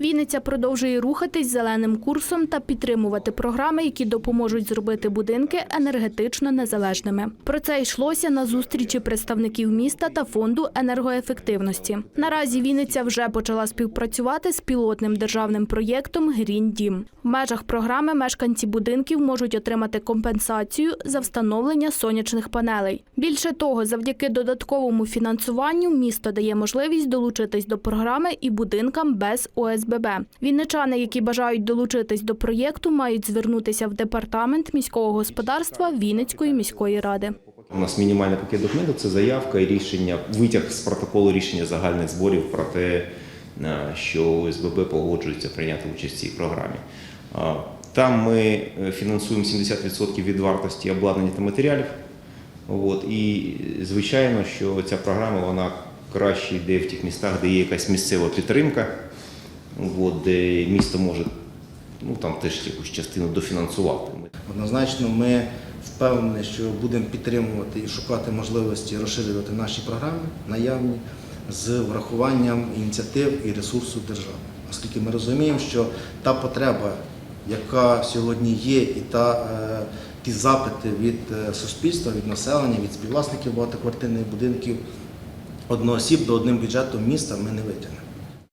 Вінниця продовжує рухатись зеленим курсом та підтримувати програми, які допоможуть зробити будинки енергетично незалежними. Про це йшлося на зустрічі представників міста та фонду енергоефективності. Наразі Вінниця вже почала співпрацювати з пілотним державним проєктом Грін Дім. В межах програми мешканці будинків можуть отримати компенсацію за встановлення сонячних панелей. Більше того, завдяки додатковому фінансуванню місто дає можливість долучитись до програми і будинкам без ОСББ. Вінничани, які бажають долучитись до проєкту, мають звернутися в департамент міського господарства Вінницької міської ради. У нас мінімальний пакет документів це заявка і рішення, витяг з протоколу рішення загальних зборів про те, е, що ОСББ погоджується прийняти участь в цій програмі. Там ми е, фінансуємо 70% від вартості обладнання та матеріалів. От, і звичайно, що ця програма вона краще йде в тих містах, де є якась місцева підтримка, от, де місто може ну, там теж якусь частину дофінансувати. Однозначно, ми впевнені, що будемо підтримувати і шукати можливості розширювати наші програми наявні з врахуванням ініціатив і ресурсу держави. Оскільки ми розуміємо, що та потреба, яка сьогодні є, і та, е, ті запити від е, суспільства, від населення, від співвласників багатоквартирних будинків, одноосіб до одним бюджетом міста ми не витягнемо.